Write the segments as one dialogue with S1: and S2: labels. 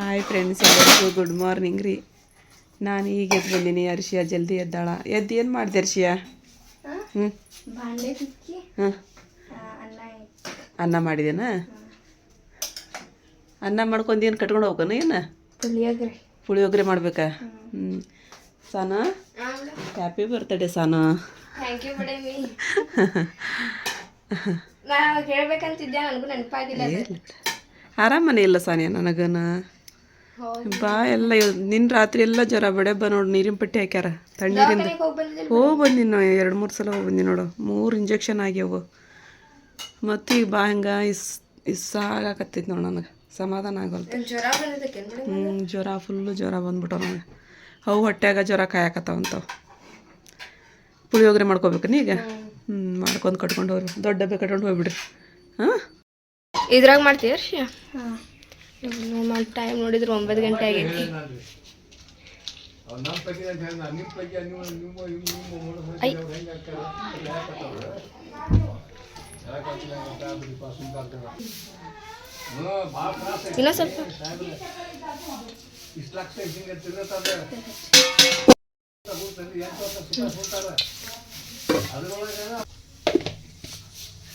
S1: Hi friends ಎಲ್ಲರಿಗೂ good morning ರೀ. ನಾನು ಈಗ ಎದ್ದು ಬಂದೀನಿ ಅರ್ಷಿಯ ಜಲ್ದಿ ಎದ್ದಾಳ. ಎದ್ದು ಏನು ಮಾಡಿದೆ ಅರ್ಷಿಯ ಹ್ಞೂ ಹಾಂ.
S2: ಅನ್ನ
S1: ಮಾಡಿದೇನ? ಅನ್ನ ಮಾಡ್ಕೊಂಡು ಏನು ಕಟ್ಕೊಂಡು ಹೋಗೋಣ ಏನು?
S2: ಪುಳಿಯೋಗರೆ.
S1: ಪುಳಿಯೋಗರೆ ಮಾಡ್ಬೇಕಾ? ಹ್ಞೂ Sana? Happy birthday Sana.
S2: Thank you ನಾನು ಹೇಳ್ಬೇಕಂತಿದ್ದೆ ನನಗೂ ನೆನಪಾಗಿಲ್ಲ.
S1: ಆರಾಮನೇ ಇಲ್ಲ ಸಾನಿಯ ನನಗನ? ಬಾ ಎಲ್ಲ ನಿನ್ನ ರಾತ್ರಿ ಎಲ್ಲ ಜ್ವರ ಬಡೆ ಬಾ ನೋಡು ನೀರಿನ ಪಟ್ಟಿ ಹಾಕ್ಯಾರ. ತಣ್ಣೀರಿಂದ.
S2: ಹೋ ಹೋಗಿ
S1: ಹೋಗಿ ಎರಡು ಮೂರು ಸಲ ಹೋಗಿ ಬಂದಿನಿ ನೋಡು. ಮೂರು ಇಂಜೆಕ್ಷನ್ ಆಗ್ಯಾವು. ಮತ್ತು ಈಗ ಬಾ ಹಂಗೆ ಇಸ್ ಇಸ್ ಆಗಾಕತ್ತೈತಿ ನೋಡು ನನಗೆ. ಸಮಾಧಾನ
S2: ಆಗಲ್
S1: ಹ್ಞೂ ಜ್ವರ ಫುಲ್ಲು ಜ್ವರ ಬಂದ್ಬಿಟ್ಟು ನನಗೆ. ಅವು ಹೊಟ್ಯಾಗ ಜ್ವರ ಕಾಯಕತ್ತಾವಂತವು. ಪುಳಿಯೋಗರೆ ಮಾಡ್ಕೋಬೇಕು ಈಗ? ಹ್ಞೂ ಮಾಡ್ಕೊಂಡು ಕಟ್ಕೊಂಡು ಹೋಗ್ರಿ. ದೊಡ್ಡ ಡಬ್ಬೆ ಕಟ್ಕೊಂಡು ಹೋಗ್ಬಿಡ್ರಿ. ಹಾಂ?
S2: ಇದ್ರಾಗ ಮಾಡ್ತೀಯ ಹರ್ಷ ಮಾಡಿ ಟೈಮ್ ನೋಡಿದ್ರೆ ಒಂಬತ್ತು ಗಂಟೆ ಆಗೈತಿ. ಸಸಿ ಇನ್ನೂ ಸ್ವಲ್ಪ.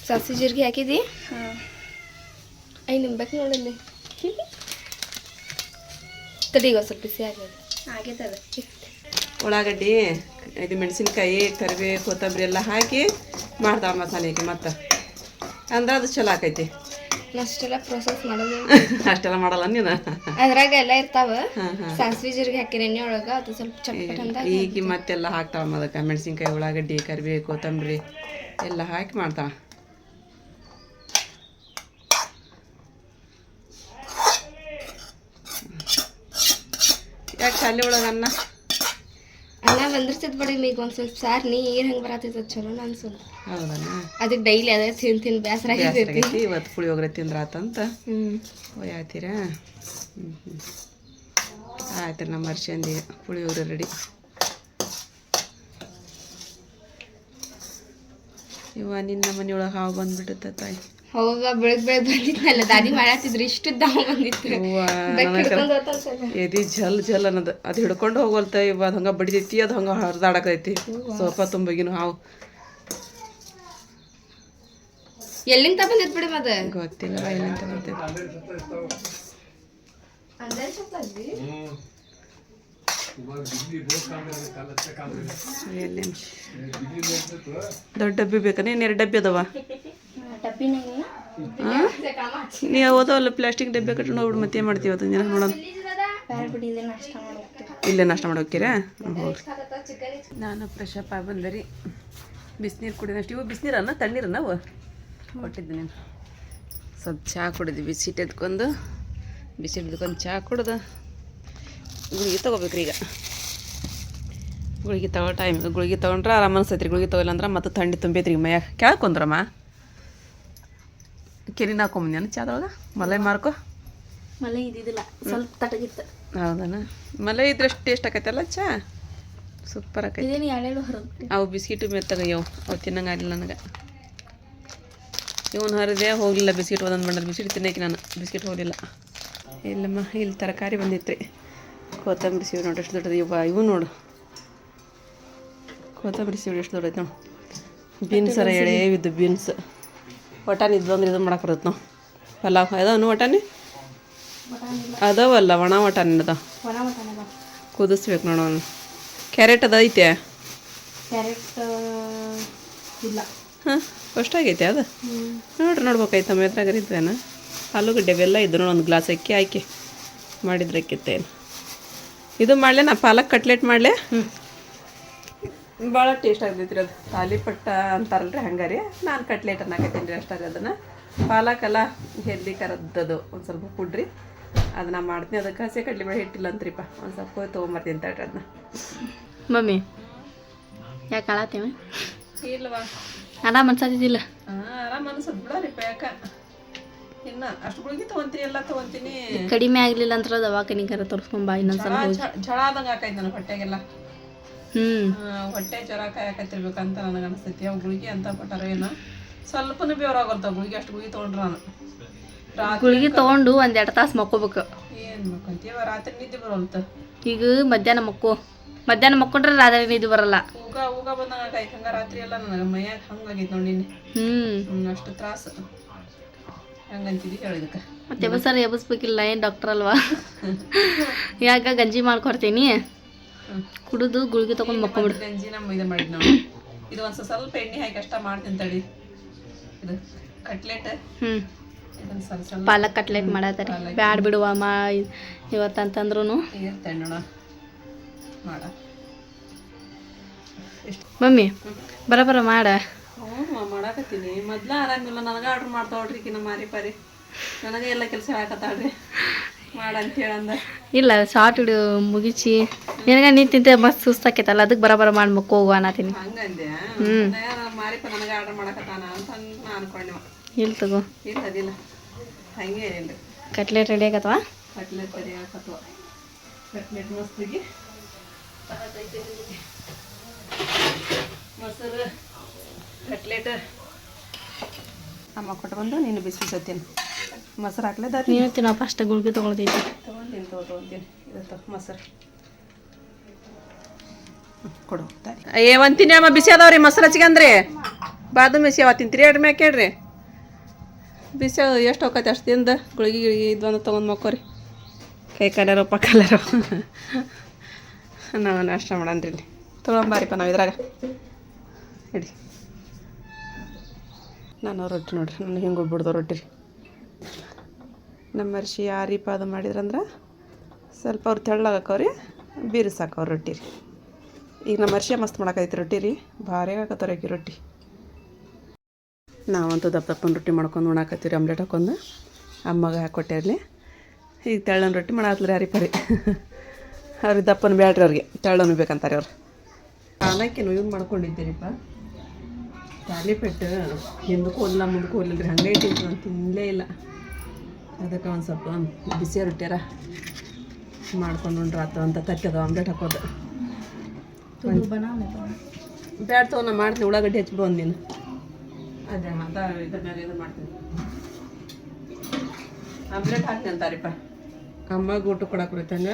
S2: ಸಾಸಿ ಜೀರಿಗೆ ಹಾಕಿದಿ? ಐ ನಿಂಬೇಕು ನೋಡಲ್ಲಿ ತಡಿಗ ಸ್ವಲ್ಪ ಬಿಸಿ ಆಗ್ಯದ ಆಗೈತದ
S1: ಉಳ್ಳಾಗಡ್ಡಿ ಇದು ಮೆಣಸಿನ್ಕಾಯಿ ಕರಿಬೇವು ಕೊತ್ತಂಬರಿ ಎಲ್ಲ ಹಾಕಿ ಮಾಡ್ತಾವ ಮಸಾಲೆಗೆ ಮತ್ತೆ. ಅಂದ್ರೆ ಅದು ಚಲೋ ಆಕೈತಿ.
S2: ಅಷ್ಟೆಲ್ಲ ಪ್ರೊಸೆಸ್ ಮಾಡೋದು
S1: ಅಷ್ಟೆಲ್ಲ ಮಾಡಲ್ಲ ನೀನು.
S2: ಅದ್ರಾಗ ಎಲ್ಲ ಇರ್ತಾವ. ಸಾಸಿವೆ ಜೀರಿಗೆ ಹಾಕಿನ ಎಣ್ಣೆ ಒಳಗ ಅದು ಸ್ವಲ್ಪ ಚಟ್ಪಟ್ ಅಂತ
S1: ಈಗ ಮತ್ತೆಲ್ಲ ಹಾಕ್ತಾವ ಅದಕ್ಕೆ. ಮೆಣಸಿನ್ಕಾಯಿ ಉಳ್ಳಾಗಡ್ಡಿ ಕರಿಬೇವು ಕೊತ್ತಂಬರಿ ಎಲ್ಲ ಹಾಕಿ ಮಾಡ್ತಾವ. ಯಾಕೆ ಶಾಲೆ ಒಳಗೆ ಅನ್ನ?
S2: ಅನ್ನ ಬಂದಿರ್ತೈತೆ ಬಿಡಿ ಈಗ ಒಂದು ಸ್ವಲ್ಪ. ಸಾರ್ ನೀರು ಹೆಂಗೆ ಬರತ್ತೈತೆ ಚಲೋ ಅನ್ಸೋದು
S1: ಹೌದನ
S2: ಅದಕ್ಕೆ ಡೈಲಿ ಅದೇ ತಿಂದು ತಿಂದು ಬೇಸರ ಆಗೈತಿ.
S1: ಇವತ್ತು ಪುಳಿಯೋಗರೆ ತಿಂದ್ರಾತಂತ
S2: ಹ್ಮ್.
S1: ಒಯ್ಯಾತೀರಾ ಹ್ಞೂ ಹ್ಞೂ ಆಯ್ತು ನಮ್ಮ ಅರ್ಶಂದಿ ಪುಳಿಯೋಗರೆ ರೆಡಿ. ಇವ ನಿನ್ನ ಮನೆಯೊಳಗೆ ಹಾವು ಬಂದ್ಬಿಡುತ್ತೆ ತಾಯಿ.
S2: ಹೌದ ಬೆಳಗ್ ಬೆಳಗ್ ಬಂದಿದ್ನಲ್ಲ ದಾದಿ ಮಾಡತ್ತಿದ್ರು ಇಷ್ಟು ದಾವ್ ಬಂದಿತ್ತು.
S1: ಎದಿ ಜಲ್ ಜಲ್ ಅನ್ನೋದು ಅದು ಹಿಡ್ಕೊಂಡು ಹೋಗಲ್ತ ಇವ ಅದು ಹಂಗೆ ಬಡಿದೈತಿ ಅದು ಹಂಗೆ ಹರಿದಾಡಕೈತಿ ಸೋಫಾ ತುಂಬಗಿನ ಹಾವು.
S2: ಎಲ್ಲಿಂದ ಬಂದಿತ್ ಬಿಡಿ ಮದ?
S1: ಗೊತ್ತಿಲ್ಲ ಎಲ್ಲಿಂದ ಎಲ್ಲಿ ದೊಡ್ಡ ಡಬ್ಬಿ ಬೇಕಾ? ನೀನು ಎರಡು ಡಬ್ಬಿ ಅದಾವ? ನೀ ಓದೋಲ್ಲ ಪ್ಲಾಸ್ಟಿಕ್ ಡಬ್ಬೆ ಕಟ್ಕೊಂಡು ಹೋಗ್ಬಿಡು ಮತ್ತೆ ಏನು ಮಾಡ್ತೀವಿ ಅದನ್ನ ದಿನ ನೋಡೋಣ. ಇಲ್ಲೇ ನಾಷ್ಟ ಮಾಡೋಕ್ಕಿರಾ ಹೋಗ್ರಿ. ನಾನು ಫ್ರೆಶಪ್ ಆಗಿ ಬಂದೆ ರೀ ಬಿಸಿನೀರು ಕುಡಿದಷ್ಟು ಇವು ಬಿಸಿನೀರನ್ನ ತಣ್ಣೀರನ್ನ ಕೊಟ್ಟಿದ್ದೆ ನೀನು. ಸ್ವಲ್ಪ ಚಹಾ ಕುಡಿದ್ವಿ. ಬಿಸಿಟ್ಟು ಎದ್ಕೊಂಡು ಬಿಸಿ ಎದ್ಕೊಂಡು ಚಹಾ ಕುಡ್ದು. ಗುಳಿಗೆ ತೊಗೋಬೇಕ್ರಿ ಈಗ. ಗುಳಿಗೆ ತಗೋ ಟೈಮ್ ಗುಳಿಗೆ ತೊಗೊಂಡ್ರೆ ಆರಾಮ ಅನ್ಸೈತ್ರಿ. ಗುಳಿಗೆ ತೊಗೊಲ್ಲ ಅಂದ್ರೆ ಮತ್ತೆ ಥಂಡಿ ತುಂಬೈತ್ರಿ ಮೈಯಾಗ. ಕೆಳಗೆ ಕುಂದ್ರಮ್ಮ ಕೆರಿನ ಹಾಕೊಂಬಂದ್ಯಾನ ಚಾದೊಳಗೆ ಮಲೈ ಮಾರ್ಕೊ?
S2: ಮಲೆ ಇದ್ದಿದ್ದಿಲ್ಲ ಸ್ವಲ್ಪ ತಟಗಿತ್ತು.
S1: ಹೌದನ? ಮಲೆ ಇದ್ರೆ ಎಷ್ಟು ಟೇಸ್ಟ್ ಆಕೈತಲ್ಲ ಚಾ ಸೂಪರ್ ಆಕೈತಿ.
S2: ಇದೇನು ಎಳೆಳು ಹೊರಗೆ
S1: ಅವು ಬಿಸ್ಕಿಟು ಮೆತ್ತಗಯ್ಯವು ಅವು ತಿನ್ನಂಗಾಗಿಲ್ಲ ನನಗೆ. ಇವನು ಹರಿದೆ ಹೋಗಲಿಲ್ಲ ಬಿಸ್ಕಿಟ್ ಒಂದೊಂದು ಬಂಡಲ್ ಬಿಸ್ಕಿಟ್ ತಿನ್ನಕ್ಕೆ ನಾನು. ಬಿಸ್ಕಿಟ್ ಹೋಗಲಿಲ್ಲ. ಇಲ್ಲಮ್ಮ ಇಲ್ಲಿ ತರಕಾರಿ ಬಂದಿತ್ತು ರೀ ಕೊತ್ತಂಬರಿ ಸೀರೆ ನೋಡಿ ಎಷ್ಟು ದೊಡ್ಡದು. ಇವ ಇವು ನೋಡು. ಕೊತ್ತಂಬರಿ ಸೀರೆ ಎಷ್ಟು ದೊಡ್ಡೈತೆ ನೋಡು. ಬೀನ್ಸ್ ಅರ ಎಳೆ ಇದ್ದು ಬೀನ್ಸ್. ಒಟಾನಿ ಇದ್ದು ಅಂದ್ರೆ ಇದು ಮಾಡಕ್ಕೆ ಬರುತ್ತೆ ನಾವು ಪಲಾವ್ ಅದಾವನು ಒಟಾನಿ ಅದಾವಲ್ಲ ಒಣ ಒಟಾನಿ ಅದಾವ ಕುದಿಸ್ಬೇಕು ನೋಡೋಣ ಕ್ಯಾರೆಟ್ ಅದ ಐತೆ?
S2: ಕ್ಯಾರೆಟ್ ಇಲ್ಲ.
S1: ಹಾಂ ಆಗೈತೆ ಅದು? ನೋಡ್ರಿ ನೋಡ್ಬೇಕಾಯ್ತು. ಮೇತ್ರಾಗ ಇದ್ವೇನ ಆಲೂಗಡ್ಡೆ ಬೆಲ್ಲ ಇದ್ದು ನೋಡಿ ಒಂದು ಗ್ಲಾಸ್ ಅಕ್ಕಿ ಹಾಕಿ ಮಾಡಿದ್ರೆ ಅಕ್ಕಿತ್ತೇನು ಇದು ಮಾಡಲೆ ನಾ ಪಾಲಕ್ ಕಟ್ಲೆಟ್ ಮಾಡಲೆ? ಭಾಳ ಟೇಸ್ಟ್ ಆಗ್ತೈತಿ ರೀ ಅದು ತಾಲಿಪಟ್ಟ ಅಂತಾರಲ್ರಿ ರೀ ನಾನು ಕಟ್ಲೆಟ್ ಅನ್ನಕತ್ತೀನಿ ರೀ ಅಷ್ಟಾಗ ಅದನ್ನು. ಪಾಲಕಲ್ಲ ಹೆಲ್ದಿ ಕರದ್ದದು ಒಂದು ಸ್ವಲ್ಪ ಕುಡ್ರಿ ಅದನ್ನ ಮಾಡ್ತೀನಿ. ಅದಕ್ಕೆ ಹಸಿ ಕಡ್ಲಿ ಬೇಳೆ ಹಿಟ್ಟಿಲ್ಲ ಅಂತ್ರಿಪ್ಪ ಒಂದು ಸ್ವಲ್ಪ ಹೋಗಿ ತೊಗೊಂಬರ್ತೀನಿ ತಡ್ರಿ ಅದನ್ನ
S2: ಮಮ್ಮಿ ಯಾಕೆ ಅಳತ್ತೇವೆ?
S1: ಇಲ್ವಾ?
S2: ಆರಾಮ್ ಅನ್ಸತ್ತಿದ್ದಿಲ್ಲ?
S1: ಆರಾಮ ಅನ್ಸದ್ ಬಿಡೋರಿಪ್ಪ ಯಾಕ? ಇನ್ನ ಅಷ್ಟು ಗುಳಿಗೆ ತಗೊಂತೀನಿ ಎಲ್ಲ ತಗೊಂತೀನಿ.
S2: ಕಡಿಮೆ ಆಗ್ಲಿಲ್ಲ ಅಂತ ದವಾಖಾನಿಗಾರ ತೋರಿಸ್ಕೊಂಬಾ ಇನ್ನೊಂದ್ಸಲ ಹೋಗಿ.
S1: ಝಳ ಆದಂಗೆ ಆಕೈತೆ ನನ್ನ ಹೊಟ್ಟೆಗೆಲ್ಲ. ಹೊಟ್ಟೆ ಜ್ವರ ಕಾಯಕತ್ತಿರ್ಬೇಕಂತ ನನಗೆ ಅನಿಸ್ತೈತಿ ಅವ್ ಗುಳಿಗೆ ಅಂತ ಕೊಟ್ಟಾರ ಏನೋ. ಸ್ವಲ್ಪನೂ ಬೇವ್ರಾಗಲ್ತಾವ ಗುಳಿಗೆ ಅಷ್ಟು ಗುಳಿಗೆ ತಗೊಂಡ್ರ ನಾನು
S2: ಗುಳಿಗೆ ತೊಗೊಂಡು ಒಂದೆರಡು ತಾಸು ಮಕ್ಕೋಬೇಕು.
S1: ಏನು ಮಕ್ಕಂತೀವ ರಾತ್ರಿ ನಿದ್ದೆ ಬರೋಲ್ತ.
S2: ಈಗ ಮಧ್ಯಾಹ್ನ ಮಕ್ಕೋ. ಮಧ್ಯಾಹ್ನ ಮಕ್ಕೊಂಡ್ರೆ ರಾತ್ರಿ ನಿದ್ದೆ ಬರಲ್ಲ.
S1: ಊಗ ಊಗ ಬಂದಂಗ ಹಂಗ ರಾತ್ರಿ ಎಲ್ಲ ನನಗೆ ಮೈಯಾಗ ಹಂಗಾಗೈತೆ ನೋಡಿ
S2: ಹ್ಮ್,
S1: ಅಷ್ಟು ತ್ರಾಸು. ಹಂಗಂತಿದ್ದಿ ಹೇಳಿದಕ್ಕೆ
S2: ಮತ್ತೆ ಎಬಸರ ಎಬಸ್ಬೇಕಿಲ್ಲ ಏನು ಡಾಕ್ಟರ್ ಅಲ್ವಾ? ಯಾಕ ಗಂಜಿ ಮಾಡ್ಕೊಡ್ತೀನಿ? ಕುಡಿದು ಗುಳಿಗೆ ತಗೊಂಡು ಮಕ್ಕೊಂಬಿಡು
S1: ಗಂಜಿ ನಮ್ಮ ಇದು ಮಾಡಿದ್ ನಾವು ಇದು ಒಂದು ಸ್ವಲ್ಪ ಎಣ್ಣೆ ಹಾಕಿ ಅಷ್ಟ ಮಾಡ್ತೀನಿ ತಡಿ. ಇದು ಕಟ್ಲೆಟ್. ಸ್ವಲ್ಪ
S2: ಪಾಲಕ್ ಕಟ್ಲೆಟ್ ಮಾಡತ್ತಾರಿ ಬ್ಯಾಡ್ ಬಿಡುವ ಮಾ ಇವತ್ತಂತಂದ್ರು
S1: ಮಾಡ.
S2: ಮಮ್ಮಿ ಬರ ಬರ ಮಾಡ.
S1: ಹ್ಞೂ ಮಾಡಾಕತ್ತೀನಿ. ಮೊದ್ಲ ಆರಾಮಿಲ್ಲ. ನನಗೆ ಆರ್ಡ್ರ್ ಮಾಡ್ತಾವ್ರಿ ಕಿನ್ನ ಮಾರಿ ಪಾರಿ. ನನಗೆ ಎಲ್ಲ ಕೆಲಸ ಹಾಕತ್ತಾಳ್ರಿ ಮಾಡ
S2: ಇಲ್ಲ ಶಾರ್ಟ್ ಹಿಡಿದು ಮುಗಿಸಿ ನಿನಗೆ ನೀ ತಿಂತೆ ಮಸ್ತ್ ಸುಸ್ತಾಕೈತಲ್ಲ ಅದಕ್ಕೆ ಬರಬರ ಮಾಡ್ಬೇಕು ಮಾಡಿ ಮಕ್ಕ ಹೋಗು ಅನ್ನತೀನಿ.
S1: ಹ್ಞೂ
S2: ಇಲ್ಲ ತಗೋ. ಕಟ್ಲೆಟ್ ರೆಡಿ ಆಗತ್ತವಾ
S1: ಮೊಸರು ಕಟ್ಲೆಟ್. ಅಮ್ಮ ಕೊಟ್ಟು ಬಂದು ನೀನು ಬಿಸಿ ಬಿಸತ್ತೀನಿ ಮೊಸರು ಹಾಕ್ಲೇದ
S2: ನೀನು ತಿನ್ನೋ ಫಸ್ಟ್ ಗುಳ್ಗೆ ತೊಗೊಳ್ತೈತಿ
S1: ತೊಗೊಂತೀನಿ ತಗೋ ತೊಗೊಂತೀನಿ. ಇದು ಮೊಸರು. ಕೊಡು ಏ ಒಂತೀನಿ ಅಮ್ಮ ಬಿಸಿ ಅದಾವ್ರಿ ಮೊಸರು ಹಚ್ಕಂದ್ರಿ ಬಾದು ಮಿಸಿ ಅವ ತಿಂತೀರಿ? ಎರಡು ಮ್ಯಾಕೆ ಕೇಳ್ರಿ. ಬಿಸಿ ಎಷ್ಟು ಹೋಗತ್ತೆ ಅಷ್ಟು ತಿಂದ ಗುಳಿಗೆ ಗಿಳಿಗೆ ಇದೊಂದು ತೊಗೊಂಡು ಮಕ್ಕೋರಿ. ಕೈ ಕಲರು ಒಪ್ಪ ಕಲರು ನಾವು ನಾಷ್ಟ ಮಾಡನ್ರಿ ಇಲ್ಲಿ. ತೊಗೊಂಬಾರಿಪ್ಪ ನಾವು ಇದ್ರಾಗ. ಇಡಿ. ನಾನು ರೊಟ್ಟಿ ನೋಡ್ರಿ ನಾನು ಹಿಂಗೆ ಹೋಗ್ಬಿಡ್ದು ರೊಟ್ಟಿ. ರೀ ನಮ್ಮ ಅರ್ಶಿ ಯಾರಿಪ ಅದು ಮಾಡಿದ್ರಂದ್ರೆ ಸ್ವಲ್ಪ ಅವ್ರು ತೆಳ್ಳಗಾಕವ್ರಿ ಬೀರಿಸಾಕವ್ರಿ ರೊಟ್ಟಿ ರೀ. ಈಗ ನಮ್ಮ ಅರ್ಶಿ ಮಸ್ತ್ ಮಾಡಕೈತಿ ರೊಟ್ಟಿ ರೀ. ಭಾರಿ ಆಗತ್ತವ್ರಿ ಆಕಿ ರೊಟ್ಟಿ. ನಾವಂತೂ ದಪ್ಪ ದಪ್ಪನ ರೊಟ್ಟಿ ಮಾಡ್ಕೊಂಡು ಉಣಾಕತ್ತೀವಿ ಆಮ್ಲೆಟ್ ಹಾಕೊಂಡು ಅಮ್ಮಗೆ ಹಾಕ್ಕೊಟ್ಟೆ ಈಗ ತೆಳ್ಳನ ರೊಟ್ಟಿ ಮಾಡಾತ್ಲ ರೀ. ಅರಿಪರಿ ಅವ್ರಿಗೆ ದಪ್ಪನ ಬೇಡ್ರಿ ಅವ್ರಿಗೆ, ತೆಳ್ಳನು ಬೇಕಂತಾರೆ ಅವ್ರು. ಆನಕ್ಕೆ ಇವ್ನು ಮಾಡ್ಕೊಂಡಿದ್ದೀರಿಪ್ಪ. ತಾಲಿಪೆಟ್ಟು ಹಿಂದಕ್ಕೂ ಓದಲ್ಲ ಮುಂದಕ್ಕೂ ಹೋಲಿಲ್ಲ ರೀ ಹಂಗೆ ಇಟ್ಟಿದ್ರು ಅಂತ ತಿನ್ನಲೇ ಇಲ್ಲ. ಅದಕ್ಕೆ ಒಂದು ಸ್ವಲ್ಪ ಬಿಸಿ ರೊಟ್ಟಿಯಾರ ಮಾಡ್ಕೊಂಡು ಉಂಡ್ರ ಆತು ಅಂತ ತಕ್ಕದ ಆಮ್ಲೆಟ್ ಹಾಕೋದು. ಬ್ಯಾಡ ತಗೋ ನಾ ಮಾಡ್ತೀನಿ ಉಳ್ಳಾಗಡ್ಡಿ ಹೆಚ್ಚಿಬಿಡು ಒಂದು ನೀನು. ಅದೇ ಅದ ಇದ್ರ ಮೇಲೆ ಇದು ಮಾಡ್ತೀನಿ. ಆಮ್ಲೆಟ್ ಹಾಕ್ತೀನಿ ಅಂತಾರಿಪ್ಪ ಅಮ್ಮಗೆ ಊಟ ಕೊಡಕ್ಕೆ ಬರುತ್ತಂಗ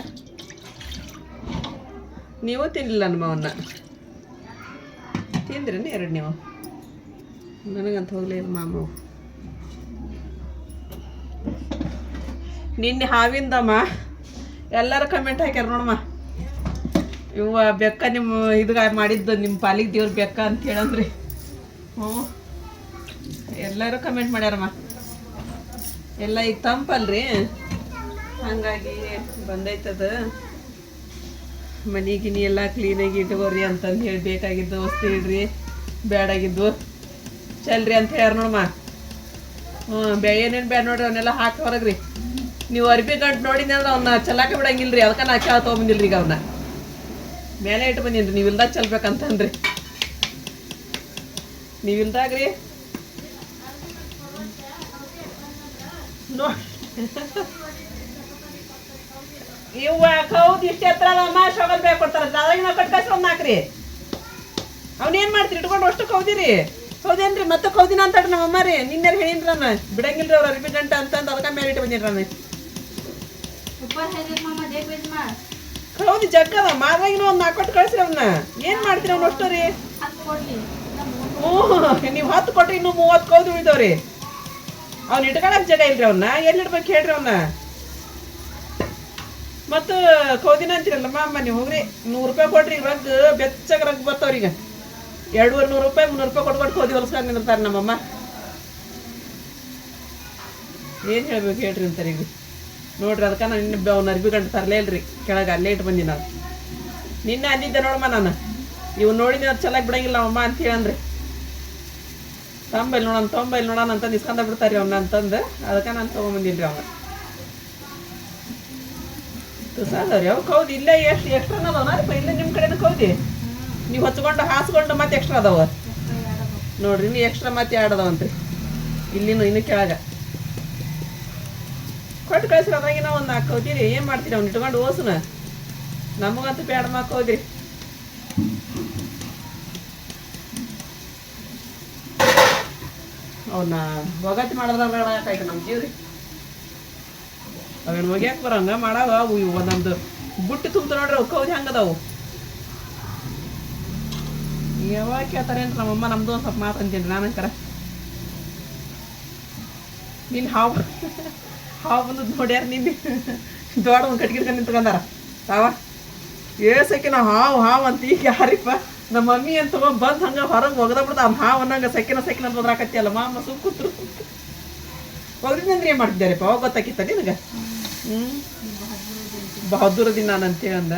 S1: ನೀವು ತಿನ್ನಲಿಲ್ಲ ನಮ್ಮ ಅವನ್ನ ತಿಂದ್ರೇನು ಎರಡು ನೀವು? ನನಗಂತ ಹೋಗ್ಲಿ ಇಲ್ಲ ನಿನ್ನೆ ಹಾವಿಂದಮ್ಮ. ಎಲ್ಲರೂ ಕಮೆಂಟ್ ಹಾಕ್ಯಾರ ನೋಡಮ್ಮ. ಇವ ಬೆಕ್ಕ ನಿಮ್ಮ ಇದು ಮಾಡಿದ್ದು ನಿಮ್ಮ ಪಾಲಿಗೆ ದೇವ್ರ ಬೆಕ್ಕ ಅಂತ ಹೇಳಂದ್ರಿ. ಹ್ಞೂ. ಎಲ್ಲರೂ ಕಮೆಂಟ್ ಮಾಡ್ಯಾರಮ್ಮ. ಎಲ್ಲ ಈಗ ತಂಪಲ್ರಿ? ಹಂಗಾಗಿ ಬಂದೈತದ ಮನೆ ಗಿನಿ ಎಲ್ಲ ಕ್ಲೀನಾಗಿ ಇಟ್ಕೋರಿ ಅಂತಂದು ಹೇಳಿ ಬೇಕಾಗಿದ್ದು ವಸ್ತು ಇಡ್ರಿ, ಬ್ಯಾಡಾಗಿದ್ದು. ಚಲ್ರಿ ಅಂತ ಹೇಳ್ಯಾರ ನೋಡಮ್ಮ. ಹ್ಞೂ ಬೇ ಏನೇನು ಬ್ಯಾಡ ನೋಡ್ರಿ, ಅವನ್ನೆಲ್ಲ ಹಾಕಿ ಹೊರಗ್ರಿ. ನೀವು ಅರ್ಬಿ ಗಂಟು ನೋಡಿನಿ ಅಂದ್ರೆ ಅವನ್ನ ಚಲಾಕ ಬಿಡಂಗಿಲ್ರಿ. ಅದಕ್ಕೆ ನಾ ಕೇಳ ತೊಗೊಂಬಂದಿಲ್ರಿ ಈಗ ಅವನ್ನ ಮೇಲೆ ಇಟ್ಟು ಬಂದೀನಿ ನೀವು ಇಲ್ದಾಗ ಚಲ್ಬೇಕಂತಂದ್ರಿ ನೀವು ಇಲ್ದಾಗ್ರಿ ನೋ ಇವ್ವ ಕೌದ್ ಇಷ್ಟ ಎತ್ತರ ಅಮ್ಮ ಶೋಗಲ್ ಬೇಕು ಕೊಡ್ತಾರ. ಅದ್ರಾಗ ನಾವು ಕಟ್ಕಾಸಿ ಒಂದು ಹಾಕ್ರಿ ಅವ್ನೇನ್ ಮಾಡ್ತೀರಿ? ಇಟ್ಕೊಂಡು ಅಷ್ಟು ಕೌದಿರಿ. ಹೌದೇನ್ರಿ ಮತ್ತೆ ಕೌದಿನ ಅಂತ ನಮ್ಮ ಅಮ್ಮ ರೀ. ನಿನ್ನೆ ಹೇಳಿನ್ರಿ ಬಿಡಂಗಿಲ್ರಿ ಅವ್ರ ಅರ್ಬಿ ಗಂಟ ಅಂತಂದು ಅದಕ್ಕೆ ಮೇಲೆ ಇಟ್ಟು ಬಂದಿನಿ ನಾನು ಹೌದು ಜಗ್ಗದ ಮಾದ್ರಾಗಿನ ಒಂದು ನಾಲ್ಕೊಟ್ಟು ಕಳ್ಸ್ರಿ ಅವನ್ನ ಏನ್ ಮಾಡ್ತೀರಿ ಅವ್ನು ಅಷ್ಟು ರೀ ಹ್ಞೂ ನೀವು ಹತ್ತು ಕೊಟ್ರಿ ಇನ್ನೂ ಮೂವತ್ತು ಕೌದು ಉಳಿದವ್ರಿ. ಅವ್ನ ಇಟ್ಕೊಳಕ್ ಜಾಗ ಇಲ್ರಿ ಅವನ್ನ ಎಲ್ಲಿ ಇಡ್ಬೇಕು ಹೇಳ್ರಿ ಅವನ್ನ ಮತ್ತು ಕೌದಿನ ಅಂತೀರಲ್ಲಮ್ಮ ಅಮ್ಮ ನೀವು ಹೋಗ್ರಿ. ನೂರು ರೂಪಾಯಿ ಕೊಟ್ರಿ, ರಗ್, ಬೆಚ್ಚಗೆ ರಗ್ ಬರ್ತಾವ್ರಿ ಈಗ. ಎರಡೂವರೆ ನೂರು ರೂಪಾಯಿ, ಮುನ್ನೂರು ರೂಪಾಯಿ ಕೊಟ್ಕೊಟ್ಟು ಕೌದಿ ಹೊಲ್ಸ್ಕೊಂಡು ನಿಂದಿರ್ತಾರೆ ನಮ್ಮಮ್ಮ. ಏನು ಹೇಳ್ಬೇಕು ಹೇಳ್ರಿ ಅಂತಾರೆ ಈಗ. ನೋಡ್ರಿ, ಅದಕ್ಕೆ ನಾನು ನಿನ್ನ ಅವ್ನ ಅರ್ಬಿ ಗಂಟು ತರಲೇ ಇಲ್ರಿ. ಕೆಳಗೆ ಅಲ್ಲೇ ಇಟ್ಟು ಬಂದಿನ ನಾನು. ನಿನ್ನೆ ಅಂದಿದ್ದೆ ನೋಡಮ್ಮ ನಾನು. ಇವ್ ನೋಡಿದ್ರೆ ಅದು ಚೆನ್ನಾಗಿ ಬಿಡಂಗಿಲ್ಲ ಅಮ್ಮ ಅಂತ ಹೇಳನ್ರಿ ತಂಬೈಲ್ ನೋಡೋಣ, ತೊಂಬೈಲ್ ನೋಡೋಣ ಅಂತಂದು ಇಸ್ಕೊಂಡ ಬಿಡ್ತಾರೆ ಅವನ್ನ ಅಂತಂದು. ಅದಕ್ಕೆ ನಾನು ತೊಗೊಂಬಂದಿನಿ ಅವನ ತುಸಾದವ್ರಿ ಅವು ಕೌದಿ? ಇಲ್ಲೇ ಎಷ್ಟು ಎಕ್ಸ್ಟ್ರಾ ಅದಾವನ ಇಲ್ಲೇ ನಿಮ್ಮ ಕಡೆದು ಕೌದಿ? ನೀವು ಹಚ್ಕೊಂಡು ಹಾಸ್ಕೊಂಡು ಮತ್ತೆ ಎಕ್ಸ್ಟ್ರಾ ಅದಾವ? ನೋಡ್ರಿ, ಇನ್ನು ಎಕ್ಸ್ಟ್ರಾ ಮತ್ತೆ ಎರಡು ಅದಾವಂತ್ರಿ ಇಲ್ಲಿನೂ ಇನ್ನು ಕೆಳಗೆ. ಕೊಟ್ಟು ಕಳಿಸ್ರಿ ಅದ್ರಾಗಿನ ಒಂದು ನಾಲ್ಕು ಏನು ಮಾಡ್ತೀರಿ? ಅವ್ನು ಇಟ್ಕೊಂಡು ಓಸನ ನಮಗಂತೂ ಬೇಡ ಮಾಕ್ ಹೋದ್ರಿ ಅವನ್ನ ಒಗಟ್ಟು ಮಾಡಿದ್ರಾಯ್ತು ನಮ್ಮ ಜೀವ್ರಿ. ಅವೇನು ಒಗ್ಯಾಕ ಬರಂಗ ಮಾಡಾವ. ಅವು ಇವು ಒಂದೊಂದು ಬುಟ್ಟಿ ತುಂಬ ನೋಡ್ರಿ ಅವು ಕೌದಿ ಹಂಗದಾವು ಯಾವಾಗ ಕೇಳ್ತಾರೇನ್ರಿ ನಮ್ಮಮ್ಮ, ನಮ್ದು ಒಂದು ಸ್ವಲ್ಪ ಮಾತಂತೀನಿ ನಾನು ಅಂಕರ ನಿನ್ನ ಹಾವು ಹಾವು ಬಂದದ್ ನೋಡ್ಯಾರ ನಿನ್ನೆ ದೊಡ್ಡ ಒಂದು ಕಟ್ಗಿರ್ಕೊಂಡು ನಿಂತ್ಕೊಂಡಾರ ತಾವ ಏಸಕ್ಕಿನ ಹಾವು ಹಾವು ಅಂತ ಈಗ ಯಾರಿಪ್ಪ? ನಮ್ಮ ಮಮ್ಮಿ ಅಂತ ಬಂದು ಹಂಗ ಹೊರಗೆ ಒಗದ ಬಿಡ್ತಾ ಹಾವು ಅನ್ನಂಗ ಸೆಕಿನ ಸೆಕಿನ ಅಂತ ಬದ್ರಾಕತ್ತಿಯಲ್ಲ ಮಾಮ, ಸುಮ್ ಕೂತ್ರು. ಒಗ್ರಿಂದ್ರೆ ಏನ್ ಮಾಡ್ತಿದ್ದಾರೆಪ್ಪ ಅವಾಗ ಗೊತ್ತಾಕಿತ್ತ ನಿನಗೆ? ಹ್ಮ್. ಬಹದ್ದೂರ ದಿನ ನಾನು ಅಂತೇಳಿ ಅಂದ.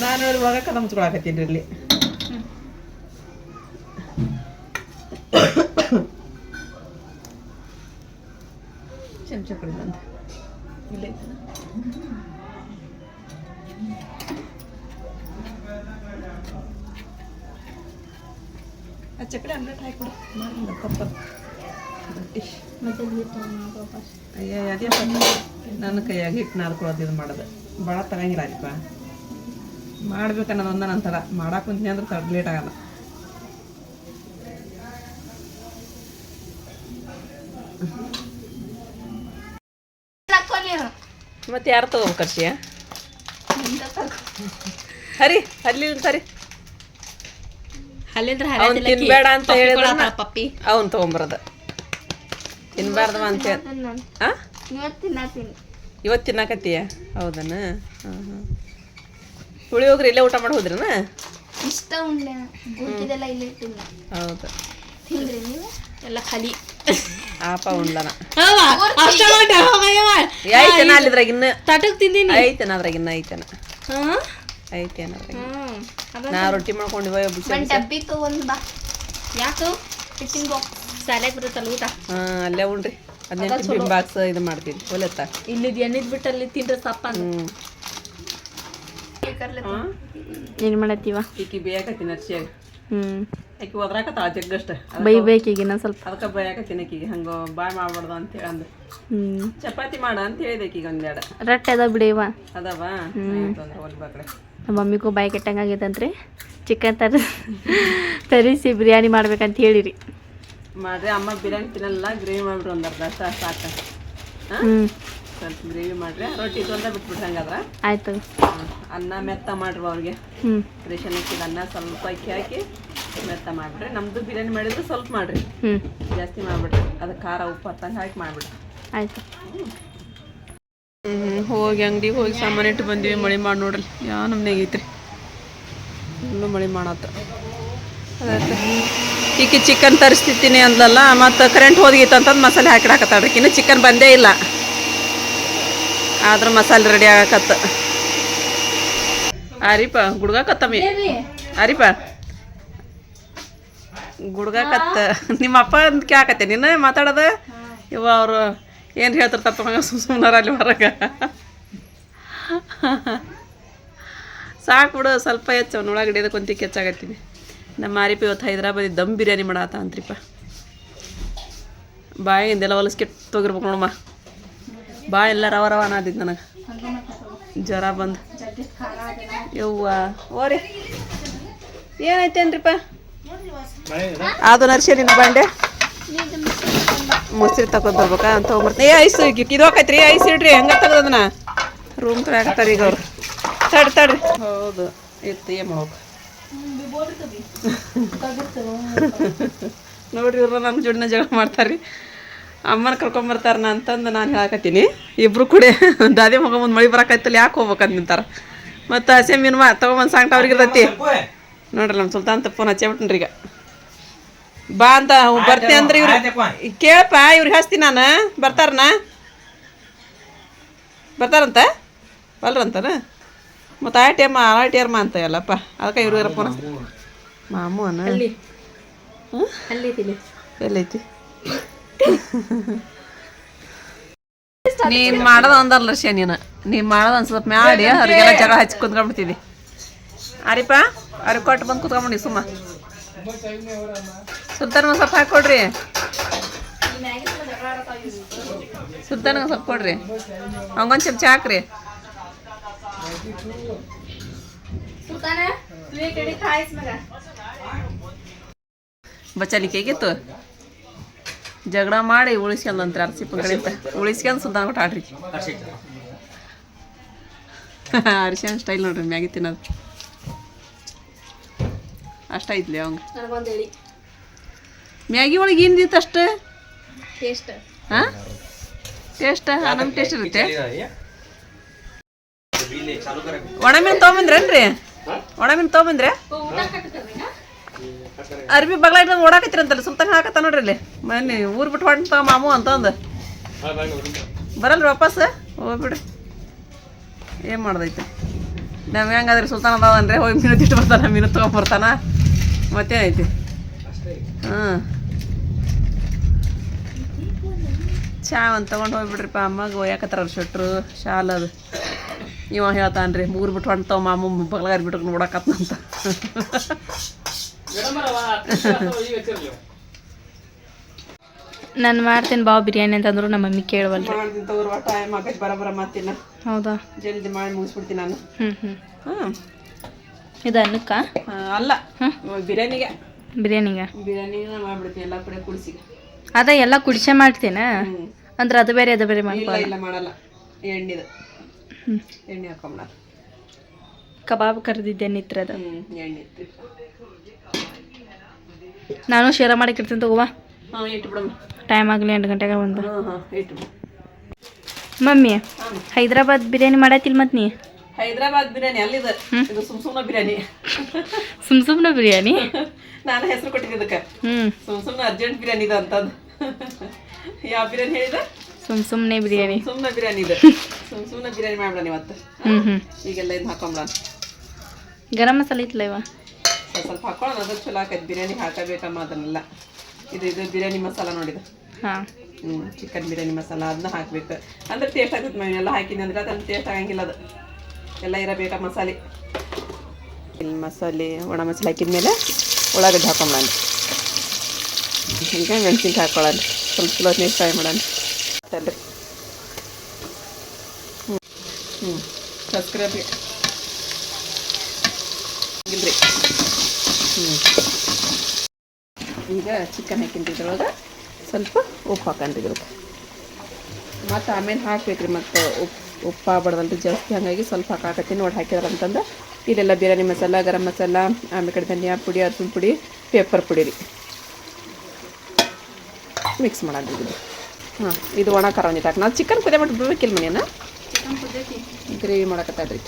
S1: ನಾನು ಅಲ್ಲಿ ಕದ ನಮ್ಸ್ಕೊಳಕತ್ತೀನಿ ಇಲ್ಲಿ ಚಮಚ ಕಡೆ ಬಂದು ಇಲ್ಲೇ ಐತಲ್ಲ. ಆ ಚಕಡೆ ಅಂಗಡಿ ಹಾಕ್ಬಿಡು ಮಾಡಿಲ್ಲ ತಪ್ಪಲ್ಲ ರೊಟ್ಟಿ ಅಯ್ಯ ಅದೇ ನನ್ನ ಕೈಯಾಗ ಹಿಟ್ಟು ನಾದ್ಕೊಳ್ಳೋದು ಇದು ಮಾಡೋದು ಭಾಳ ತಗಂಗಿಲ್ಲ ಅಲ್ಲಿಪ್ಪ ಮಾಡ್ಬೇಕನ್ನೋದು ಒಂದ ನನ್ನ ತಡ ಮಾಡಕ್ಕೆ ಕುಂತೀನಿ ಅಂದ್ರೆ ತಡ ಲೇಟ್ ಆಗಲ್ಲ ಮತ್ತೆ ಯಾರು ತಗೋಬೇಕರ್ಷಿಯ ಹರಿ ಅಲ್ಲಿ ಸರಿ ಅವ್ನು ತಿನ್ಬೇಡ ಅಂತ ಹೇಳಿದ
S2: ಪಪ್ಪಿ.
S1: ಅವ್ನು ತಗೊಂಬರದ. ತಿನ್ಬಾರ್ದವ ಅಂತ ಇವತ್ತು ತಿನ್ನಾಕತ್ತೀಯ ಹೌದನ? ಹಾಂ ಹಾಂ. ಹುಳಿ ಹೋಗ್ರಿ ಇಲ್ಲೇ ಊಟ ಮಾಡಿ ಹೋದ್ರನ?
S3: ಇಷ್ಟ ಉಂಡೆ. ಗುಡ್ಕಿದೆಲ್ಲ ಇಲ್ಲಿ ಇಟ್ಟಿಲ್ಲ
S1: ಹೌದು.
S2: ಎಲ್ಲ ಖಾಲಿ.
S1: ಆಪ
S2: ಉಂಡನ.
S1: ಐತೆನ ಅಲ್ಲಿದ್ರಾಗ ಇನ್ನು?
S2: ತಟಕ್ ತಿಂದೀನಿ.
S1: ಐತೆನ ಅದ್ರಾಗ ಇನ್ನು ಐತೆನ? ಐತೆನ ನಾ ರೊಟ್ಟಿ ಮಾಡ್ಕೊಂಡು ಇವ ಬಿಸಿ
S3: ಒಂದ್ ಬಾ.
S2: ಯಾಕು?
S3: ಟಿಫಿನ್ ಬಾಕ್ಸ್
S2: ಶಾಲೆಗೆ ಬರುತ್ತಲ್ಲ ಊಟ?
S1: ಹಾ ಅಲ್ಲೇ ಉಣ್ರಿ. ಅದನ್ನ ಟಿಫಿನ್ ಬಾಕ್ಸ್ ಇದು ಮಾಡ್ತೀನಿ. ಒಲೆತ್ತ.
S2: ಇಲ್ಲಿದ್ ಎಣ್ಣಿದ್ ಬಿಟ್ಟು ಅಲ್ಲಿ ತಿಂದ್ರೆ ಸಪ್ಪ
S1: ಹ್ಞೂ
S2: ಏನ್ ಮಾಡತ್ತೀವ?
S1: ಈಕಿ ಬೇಯಾಕತ್ತೀನಿ ಅರ್ಶಿಯಾಗ
S2: ಹ್ಮ್.
S1: ಆಕಿ ಒದ್ರಾಕತ್ತಾಳ ಜಗ್ಗಷ್ಟ.
S2: ಬೈಬೇಕೀಗ ಇನ್ನೊಂದು ಸ್ವಲ್ಪ.
S1: ಅದಕ್ಕೆ ಬೇಯಾಕತ್ತೀನಿ ಆಕಿಗೆ ಹಂಗೆ ಬಾಯ್ ಮಾಡ್ಬಾರ್ದು ಅಂದು
S2: ಹ್ಮ್.
S1: ಚಪಾತಿ ಮಾಡ ಅಂತ ಹೇಳಿದೆ ಆಕಿಗೆ ಒಂದೆರಡು.
S2: ರೊಟ್ಟಿ ಅದ ಬಿಡಿವ
S1: ಅದಾವ? ಅಂದ್ರೆ ಒಲ್ ಬಾಕಡೆ
S2: ನಮ್ಮ ಮಮ್ಮಿಗೂ ಬಾಯಿ ಕೆಟ್ಟಂಗೆ ಆಗೈತಂತ್ರಿ ಚಿಕನ್ ತರ ತರಿಸಿ ಬಿರಿಯಾನಿ ಮಾಡ್ಬೇಕಂತ ಹೇಳಿರಿ.
S1: ಮಾಡ್ರಿ ಅಮ್ಮ ಬಿರಿಯಾನಿ ತಿನ್ನಲ್ಲ ಗ್ರೇವಿ ಮಾಡ್ಬಿಟ್ರು ಒಂದು ಅರ್ಧ ಸಾಕು. ಹಾಂ?
S2: ಹ್ಮ್.
S1: ಸ್ವಲ್ಪ ಗ್ರೇವಿ ಮಾಡ್ರಿ. ರೊಟ್ಟಿ ತೊಂದ್ರೆ ಬಿಟ್ಬಿಟ್ರಿ ಹಂಗಾದ್ರೆ
S2: ಆಯ್ತು.
S1: ಅನ್ನ ಮೆತ್ತ ಮಾಡ್ರಿ ಅವ್ರಿಗೆ.
S2: ಹ್ಞೂ
S1: ರೇಷನ್ ಇಕ್ಕಿದ ಅನ್ನ ಸ್ವಲ್ಪ ಅಕ್ಕಿ ಹಾಕಿ ಮೆತ್ತ ಮಾಡ್ಬಿಡ್ರಿ. ನಮ್ದು ಬಿರಿಯಾನಿ ಮಾಡಿದ್ರೆ ಸ್ವಲ್ಪ ಮಾಡ್ರಿ.
S2: ಹ್ಞೂ
S1: ಜಾಸ್ತಿ ಮಾಡ್ಬಿಡ್ರಿ. ಅದಕ್ಕೆ ಖಾರ ಉಪ್ಪು ಹತ್ತಂಗೆ ಹಾಕಿ ಮಾಡ್ಬಿಡ್ರಿ.
S2: ಆಯ್ತು.
S1: ಹ್ಞೂ ಹೋಗಿ ಅಂಗಡಿಗೆ ಹೋಗಿ ಸಾಮಾನು ಇಟ್ಟು ಬಂದ್ವಿ. ಮಳೆ ಮಾಡಿ ನೋಡ್ರಿ. ಯಾವ ನಮ್ನೆ ಐತ್ರಿ. ಇನ್ನೂ ಮಳೆ ಮಾಡತ್ತ ಈಕಿ ಚಿಕನ್ ತರಿಸ್ತಿತ್ತೀನಿ ಅಂದಲ್ಲ ಮತ್ತು ಕರೆಂಟ್ ಹೋದ್ಗಿತ್ತು ಅಂತಂದು ಮಸಾಲೆ ಹಾಕಿಡಾಕತ್ತಾಡ್ರಿ ಇನ್ನು ಚಿಕನ್ ಬಂದೇ ಇಲ್ಲ. ಆದ್ರೆ ಮಸಾಲೆ ರೆಡಿ ಆಗಕತ್ತ. ಆರಿಪ ಗುಡ್ಗಾಕತ್ತಮ್ಮಿ. ಆರಿಪ. ಗುಡ್ಗಾಕತ್ತ. ನಿಮ್ಮ ಅಪ್ಪ ಅಂತ ಕೇಳಾಕತ್ತೆ ನಿನ್ನ ಮಾತಾಡೋದು? ಇವ ಅವರು ಏನು ಹೇಳ್ತಿರ್ತಪ್ಪ ಮಗ ಸುಮ್ ಸುಮ್ಮನಾರ ಅಲ್ಲಿ ಹೊರಗೆ. ಸಾಕು ಬಿಡು ಸ್ವಲ್ಪ ಹೆಚ್ಚು ಅವ್ನ ಒಳಗಡೆ ಇದಕ್ಕೆ ಒಂದು ಹೆಚ್ಚಾಗತ್ತೀನಿ. ನಮ್ಮ ಆರಿಪ ಇವತ್ತು ಹೈದ್ರಾಬಾದಿ ದಮ್ ಬಿರಿಯಾನಿ ಮಾಡಾತ ಅಂತ್ರಿಪ್ಪ ಬಾಯಿಂದೆಲ್ಲ ಹೊಲಸ್ಕೆಟ್ ತೊಗಿರ್ಬೇಕು ನೋಡಮ್ಮ. ಬಾ ಎಲ್ಲ ರವ ರವ ಅನ್ನದಿದ್ದು ನನಗೆ. ಜ್ವರ ಬಂದು. ಯವ್ವ. ಓರಿ. ಏನಾಯ್ತೇನ್ರಿಪ್ಪ ಅದು ನರ್ಸಿ ನಿನ್ನ ಬಂಡೆ. ಮೊಸರು ತಗೊಂಡ್ ಬರ್ಬೇಕಾ ಅಂತ ಹೋಗ್ಬಿಡ್ತೀನಿ ಏ, ಐಸು ಇದು ಹಾಕೈತ್ರಿ ಐಸ್ ಇಡ್ರಿ. ಹಂಗ ತೆಗ್ದದನ್ನ ರೂಮ್ ತೊಗೊಳಕತ್ತಾರ ಈಗ ಅವ್ರು. ತಡ್ರಿ ತಡ್ರಿ. ಹೌದು. ಇತ್ತು ಮಾಡ್ಬೇಕು ನೋಡ್ರಿ ಇವ್ರು ನನ್ನ ಜೋಡಿನ ಜಗಳ ಮಾಡ್ತಾರ್ರಿ. ಅಮ್ಮನ ಕರ್ಕೊಂಬರ್ತಾರ ಅಂತಂದು ನಾನು ಹೇಳಕತ್ತೀನಿ. ಇಬ್ಬರು ಕೂಡ ದಾದಿ ಮಗ ಮುಂದೆ ಮಳೆ ಬರಕತ್ತಲ್ಲ ಯಾಕೆ ಹೋಗ್ಬೇಕಂತ ನಿಂತಾರ. ಮತ್ತು ಹಸೆ ಮೀನು ಮಾ ತೊಗೊಂಬಂದು ಸಾಂಗ್ಟ ಅವ್ರಿಗೆ ಇರ್ತೈತಿ. ನೋಡ್ರಿ ನಮ್ಮ ಸುಲ್ತಾನ್ ಫೋನ್ ಹಚ್ಚೇಬಿಟ್ರಿ ಈಗ. ಬಾ ಅಂತ ಬರ್ತೀನಿ ಅಂದ್ರೆ ಇವ್ರು ಕೇಳಪ್ಪ ಇವ್ರಿಗೆ ಹಚ್ತೀನಿ ನಾನು. ಬರ್ತಾರನ? ಬರ್ತಾರಂತ? ಬಲ್ರಂತಾನ ಮತ್ತು ಆ ಟೈಮ್ ಎಮ್ಮ ಆರ್ ಟಿ ಅಂತ ಎಲ್ಲಪ್ಪ. ಅದಕ್ಕೆ ಇವ್ರಿಗೆ ಇರೋ ಫೋನ್. ಮಾಮೂ ಅನ್ನ ಎಲ್ಲೈತಿ? ನೀನ್ ಮಾಡೋದು ಅಂದಲ್ಲ ರಶ್ಯ ನೀನು. ನೀನ್ ಮಾಡೋದು ಒಂದು ಸ್ವಲ್ಪ ಮಾಡಿ ಅವ್ರಿಗೆಲ್ಲ ಜಗಳ ಹಚ್ಚಿ ಕುತ್ಕೊಂಡ್ಬಿಡ್ತಿದ್ದಿ. ಅರಿಪ ಅವ್ರಿಗೆ ಕೊಟ್ಟು ಬಂದು ಕುತ್ಕೊಂಡ್ಬಿಡಿ ಸುಮ್ಮ. ಸುಲ್ತಾನ ಒಂದು ಸ್ವಲ್ಪ ಹಾಕೊಡ್ರಿ ಸುಲ್ತಾನ ಒಂದ್ ಸ್ವಲ್ಪ ಕೊಡ್ರಿ. ಅವಂಗೊಂದ್ ಚಮಚ ಹಾಕ್ರಿ. ಬಚ್ಚಲಿಕ್ಕೆ ಹೇಗಿತ್ತು ಜಗಳ ಮಾಡಿ ಉಳಿಸ್ಕೊಂಡಂತ್ರಿ ಅರ್ಸಿಪ್ಪ ಕಡೆಯಿಂದ ಉಳಿಸ್ಕೊಂಡು ಸುದ್ದಾನ ಕೊಟ್ಟು ಆಡ್ರಿ ಅರ್ಶನ್ ಸ್ಟೈಲ್ ನೋಡ್ರಿ ಮ್ಯಾಗಿ ತಿನ್ನೋದು. ಅಷ್ಟ ಐತ್ಲಿ ಅವಂಗ? ಮ್ಯಾಗಿ ಒಳಗೆ ಏನಿತ್ತು ಅಷ್ಟು?
S2: ಟೇಸ್ಟ್.
S1: ಹಾಂ? ಟೇಸ್ಟ್ ನಮ್ಮ ಟೇಸ್ಟ್ ಇರುತ್ತೆ. ಒಣಮೀನು ತೊಗೊಂಬಂದ್ರೇನ್ರಿ? ಒಣಮೀನು ತೊಗೊಂಬಂದ್ರೆ ಅರ್ಬಿ ಬಗ್ಲ ಓಡಾಕತ್ತಿರಂತಲ್ಲ ಸುಲ್ತಾನ ಹಾಕತ್ತ ನೋಡ್ರಿ ಇಲ್ಲಿ ಮನೆ ಊರ್ ಬಿಟ್ಟು ಹೊಂಟ ಮಾಮು ಅಂತಂದು. ಬರಲ್ರಿ ವಾಪಸ್? ಹೋಗ್ಬಿಡ್ರಿ ಏನು ಮಾಡ್ದೈತೆ? ನಾವು ಹೆಂಗಾದ್ರೆ ಸುಲ್ತಾನ ಅದಾವನ್ರಿ ಹೋಗಿ ಮೀನು ತಿಟ್ಟು ಬರ್ತಾನ ಮೀನು ತೊಗೊಂಬರ್ತಾನ ಮತ್ತೇನೈತಿ? ಹಾಂ. ಚಾ ಒಂದು ತೊಗೊಂಡು ಹೋಗ್ಬಿಡ್ರಿಪ್ಪ ಅಮ್ಮಗೆ ಒಯ್ಯಾಕತ್ತಾರ ಅವ್ರ ಶೆಟ್ರು ಶಾಲ್ ಅದು. ಇವ ಹೇಳ್ತಾನ್ರಿ ಮೂರು ಬಿಟ್ಟು ಹೊಂಟವ ಮಾಮು ಬಗ್ಲಾಗ ಬಿಟ್ಟು ನೋಡಕತ್ತಂತ
S2: ನಾನು ಮಾಡ್ತೀನಿ ಬಾವು ಬಿರಿಯಾನಿ ಅಂತಂದ್ರು ನಮ್ಮ ಮಮ್ಮಿ ಕೇಳವಲ್ರಿ.
S1: ಮಾಡ್ತೀನಿ ಟೈಮ್ ಆಗೈತೆ ಬರಬರ ಮಾತಿನ
S2: ಹೌದಾ?
S1: ಜಲ್ದಿ ಮಾಡಿ ಮುಗಿಸ್ಬಿಡ್ತೀನಿ ನಾನು.
S2: ಹ್ಞೂ ಹ್ಞೂ
S1: ಹಾಂ.
S2: ಇದು ಅನ್ನಕ್ಕ?
S1: ಅಲ್ಲ. ಬಿರಿಯಾನಿಗೆ.
S2: ಬಿರಿಯಾನಿಗೆ?
S1: ಬಿರಿಯಾನಿಗೆ ಮಾಡ್ಬಿಡ್ತೀನಿ ಎಲ್ಲ ಕಡೆ ಕುಡಿಸಿ
S2: ಅದ ಎಲ್ಲ ಕುಡಿಸೇ ಮಾಡ್ತೀನಿ? ಅಂದ್ರೆ ಅದು ಬೇರೆ ಅದು ಬೇರೆ
S1: ಇಲ್ಲ ಇಲ್ಲ ಮಾಡಲ್ಲ. ಎಣ್ಣೆದು. ಎಣ್ಣೆ ಹಾಕೊಂಬಿಡ
S2: ಕಬಾಬ್ ಕರೆದಿದ್ದೆ ನಿತ್ರದ.
S1: ಹ್ಞೂ ಎಣ್ಣೆ
S2: ನಾನು ಶೇರ ಮಾಡಿಕಿರ್ತೀನಿ ತಗೋವಾ ಟೈಮ್ ಆಗಲಿ ಎಂಟು ಗಂಟೆಗೆ ಒಂದು ಮಮ್ಮಿ ಹೈದರಾಬಾದ್ ಬಿರಿಯಾನಿ ಮಾಡತ್ತಿಲ್ ಮತ್ ನೀ?
S1: ಹೈದರಾಬಾದ್ ಬಿರಿಯಾನಿ ಅಲ್ಲಿದೆ. ಇದು ಸುಮ್ ಬಿರಿಯಾನಿ.
S2: ಸುಮ್ ಸುಮ್ಮನೆ ಬಿರಿಯಾನಿ?
S1: ನಾನು ಹೆಸರು ಕೊಟ್ಟಿದ್ದೆ ಇದಕ್ಕೆ.
S2: ಹ್ಞೂ
S1: ಸುಮ್ ಸುಮ್ಮನೆ ಅರ್ಜೆಂಟ್ ಬಿರಿಯಾನಿ ಇದೆ ಅಂತಂದು. ಯಾವ ಬಿರಿಯಾನಿ ಹೇಳಿದ?
S2: ಸುಮ್ ಸುಮ್ಮನೆ ಬಿರಿಯಾನಿ.
S1: ಸುಮ್ಮನೆ ಬಿರಿಯಾನಿ ಇದೆ. ಸುಮ್ ಬಿರಿಯಾನಿ ಮಾಡೋಣ ಇವತ್ತು.
S2: ಹ್ಞೂ ಹ್ಞೂ
S1: ಈಗೆಲ್ಲ ಇದು ಹಾಕೊಂಬಿಡ
S2: ಗರಂ ಮಸಾಲೆ ಇತ್ತಲ್ಲ ಇವ?
S1: ಸ್ವಲ್ಪ ಸ್ವಲ್ಪ ಹಾಕೊಳ್ಳೋಣ ಅದು ಚಲೋ ಆಕೈತೆ. ಬಿರಿಯಾನಿ ಹಾಕಬೇಕಮ್ಮ ಅದನ್ನೆಲ್ಲ. ಇದು ಇದು ಬಿರಿಯಾನಿ ಮಸಾಲ ನೋಡಿದ
S2: ಹಾಂ.
S1: ಹ್ಞೂ ಚಿಕನ್ ಬಿರಿಯಾನಿ ಮಸಾಲ ಅದನ್ನ ಹಾಕ್ಬೇಕು. ಅಂದ್ರೆ ಟೇಸ್ಟ್ ಆಗುತ್ತೆ ಮೇವ್ ಎಲ್ಲ ಹಾಕಿದ್ದೆ ಅಂದ್ರೆ ಅದನ್ನು ಟೇಸ್ಟ್ ಆಗಂಗಿಲ್ಲ ಅದು. ಎಲ್ಲ ಇರಬೇಕ ಮಸಾಲೆ. ಇಲ್ಲಿ ಮಸಾಲೆ ಒಣ ಮಸಾಲೆ ಹಾಕಿದ್ಮೇಲೆ ಉಳ್ಳಾಗಡ್ಡೆ ಹಾಕೊಂಬಿಡೋಣ ಈಗ ಮೆಣಸಿನ್ಕಾಯಿ ಹಾಕೊಳ್ಳೋಣ. ಸ್ವಲ್ಪ ಚಲೋ ನೀರು ಫ್ರೈ ಮಾಡೋಣ. ಸರಿ ಹ್ಞೂ ಹ್ಞೂ ಸಬ್ಸ್ಕ್ರೈಬ್ ಇಲ್ರಿ ಈಗ ಚಿಕನ್ ಹಾಕಿದ್ರೊಳಗೆ ಸ್ವಲ್ಪ ಉಪ್ಪು ಹಾಕೊಂಡಿದ್ರು ಮತ್ತು ಆಮೇಲೆ ಹಾಕ್ಬೇಕ್ರಿ ಮತ್ತು ಉಪ್ಪು ಉಪ್ಪು ಆಗ್ಬಾರ್ದಲ್ರಿ ಜಾಸ್ತಿ. ಹಾಗಾಗಿ ಸ್ವಲ್ಪ ಹಾಕಾಕತ್ತೀನಿ. ನೋಡಿ ಹಾಕಿದ್ರೆ ಅಂತಂದ್ರೆ ಇಲ್ಲೆಲ್ಲ ಬಿರಿಯಾನಿ ಮಸಾಲ ಗರಂ ಮಸಾಲ ಆಮೇಲೆ ಕಡೆ ಧನಿಯಾ ಪುಡಿ ಅರ್ಶಿನ ಪುಡಿ ಪೇಪರ್ ಪುಡಿ ರೀ. ಮಿಕ್ಸ್ ಮಾಡೋದು ಇದು. ಹಾಂ ಇದು ಒಣ ಖಾರ ಒಂದಿಟ್ಟು ಹಾಕಿ ನಾವು ಚಿಕನ್ ಕುದಿಯ ಮಾಡಿ ಬಿಡ್ಬೇಕಿಲ್ಲ ಮನೆಯನ್ನ. ಗ್ರೇವಿ ಮಾಡಕತ್ತಾಡ್ರಿ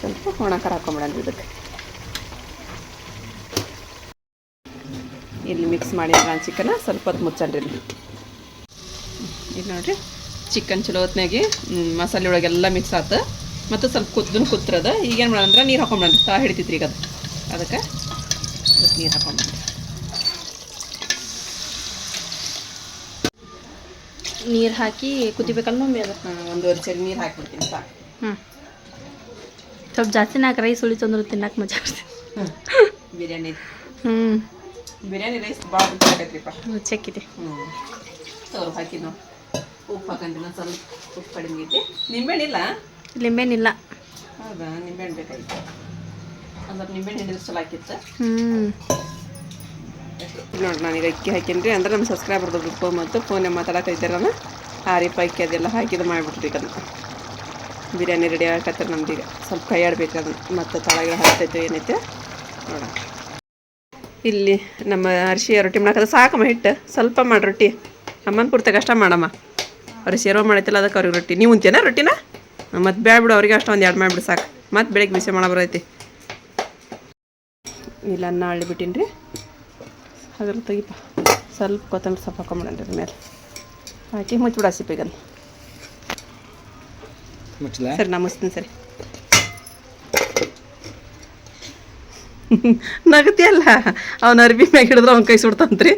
S1: ಸ್ವಲ್ಪ ಒಣ ಖಾರ ಹಾಕೊಂಬಿಡಿ ಇದಕ್ಕೆ ಇಲ್ಲಿ ಮಿಕ್ಸ್ ಮಾಡಿ ನಾನು ಚಿಕನ್ನ ಸ್ವಲ್ಪ ಹೊತ್ತು ಮುಚ್ಚಂಡ್ರಿ ಇಲ್ಲಿ. ನೋಡ್ರಿ ಚಿಕನ್ ಚಲೋ ಹೊತ್ನಾಗಿ ಮಸಾಲೆ ಒಳಗೆಲ್ಲ ಮಿಕ್ಸ್ ಆಯ್ತು ಮತ್ತು ಸ್ವಲ್ಪ ಕುದ್ದನ್ ಕುತ್ರದ ಈಗೇನು ಮಾಡೋಣ ಅಂದ್ರೆ ನೀರು ಹಾಕೊಂಡ್ರಿ ತಾ ಹಿಡಿತೈತ್ರಿ ಈಗ ಅದು. ಅದಕ್ಕೆ ಅದಕ್ಕೆ ನೀರು ಹಾಕೊಂಡ್ರಿ
S2: ನೀರು ಹಾಕಿ ಕುದಿಬೇಕಲ್ಲ ಮಮ್ಮಿ ಅದು?
S1: ಒಂದೂವರೆ ಚರಿ ನೀರು ಹಾಕ್ಬಿಡ್ತೀನಿ ಸಾಕು.
S2: ಹ್ಞೂ ಸ್ವಲ್ಪ ಜಾಸ್ತಿನೇ ಹಾಕಿ ರೈಸ್ ಉಳಿತು ಅಂದ್ರೆ ತಿನ್ನಕ್ಕೆ ಮಜಾ ಹ್ಞೂ
S1: ಬಿರಿಯಾನಿ.
S2: ಹ್ಞೂ
S1: ಬಿರಿಯಾನಿ ರೈಸ್ ಭಾಳ ಬೇಕಾಗೈತ್ರಿಪ್ಪ
S2: ರುಚಿಯಾಗಿದೆ
S1: ಹ್ಞೂ ತೋರು ಹಾಕಿ ನಾವು ಉಪ್ಪು ಹಾಕಂಡಿ ನಾನು ಸ್ವಲ್ಪ ಉಪ್ಪು ಕಡಿಮೆ ಐತಿ ನಿಂಬೆಹಣ್ಣು ಇಲ್ಲ
S2: ಲಿಂಬೆನಿಲ್ಲ
S1: ಹೌದಾ? ನಿಂಬೆಹಣ್ಣು ಬೇಕಾಗಿತ್ತು. ಅಂದ್ರೆ ನಿಂಬೆಹಣ್ಣು ಹಿಂಡಿದ್ರೆ ಚಲೋ ಹಾಕಿತ್ತು
S2: ಹ್ಞೂ
S1: ನೋಡಿ ನಾನೀಗ ಅಕ್ಕಿ ಹಾಕೀನಿ ರೀ ಅಂದ್ರೆ ನಮ್ಮ ಸಬ್ಸ್ಕ್ರೈಬರ್ದು ಗ್ರೂಪ್ ಮತ್ತು ಫೋನ್ ಆ ಆರಿಪ ಅಕ್ಕಿ ಅದೆಲ್ಲ ಹಾಕಿದ್ದು ಮಾಡಿಬಿಟ್ರಿ ಅದನ್ನು. ಬಿರಿಯಾನಿ ರೆಡಿ ಆಗಕತ್ತಾರೆ ನಮ್ದೀಗ. ಸ್ವಲ್ಪ ಕೈ ಆಡ್ಬೇಕು ಅದನ್ನು. ಮತ್ತು ತಳಗೆ ಹತ್ತೈತೆ ಏನೈತೆ. ನೋಡೋಣ. ಇಲ್ಲಿ ನಮ್ಮ ಅರಿಶಿ ರೊಟ್ಟಿ ಮಾಡಕದ ಸಾಕಮ್ಮ ಹಿಟ್ಟು ಸ್ವಲ್ಪ ಮಾಡಿ ರೊಟ್ಟಿ. ಅಮ್ಮನ ಪೂರ್ತಿ ಕಷ್ಟ ಮಾಡಮ್ಮ. ಅವ್ರಿಗೆ ಸೇರ್ವ ಮಾಡೈತಿಲ್ಲ ಅದಕ್ಕೆ ಅವ್ರಿಗೆ ರೊಟ್ಟಿ. ನೀವು ಉಂತೇನ ರೊಟ್ಟಿನ? ಮತ್ತು ಬೇಡ್ಬಿಡು ಅವ್ರಿಗೆ ಅಷ್ಟು ಒಂದು ಎರಡು ಮಾಡಿಬಿಡು ಸಾಕು. ಮತ್ತು ಬೆಳಗ್ಗೆ ಬಿಸಿ ಮಾಡ ಬರೈತಿ. ಇಲ್ಲ ಅನ್ನ ಅಳ್ಳಿ ಬಿಟ್ಟಿನಿ ರೀ ಅದ್ರ ತೆಗಿಪ್ಪ. ಸ್ವಲ್ಪ ಕೊತ್ತಂಬರಿ ಸೊಪ್ಪು ಹಾಕೊಂಬಿಡೋಣ ಅದ್ರ ಮೇಲೆ. ಹಾಕಿ ಮುಚ್ಚಿಬಿಡ ಸಿಪ್ಪಿಗನ್ನು ಸರಿ ನಮಸ್ತೀನಿ ಸರಿ. ನಗತಿಯಲ್ಲ. ಅವ್ನ ಅರ್ಬಿ ಮ್ಯಾಗ ಹಿಡಿದ್ರೆ ಅವ್ನ ಕೈ ಸುಡ್ತಂತ್ರಿ.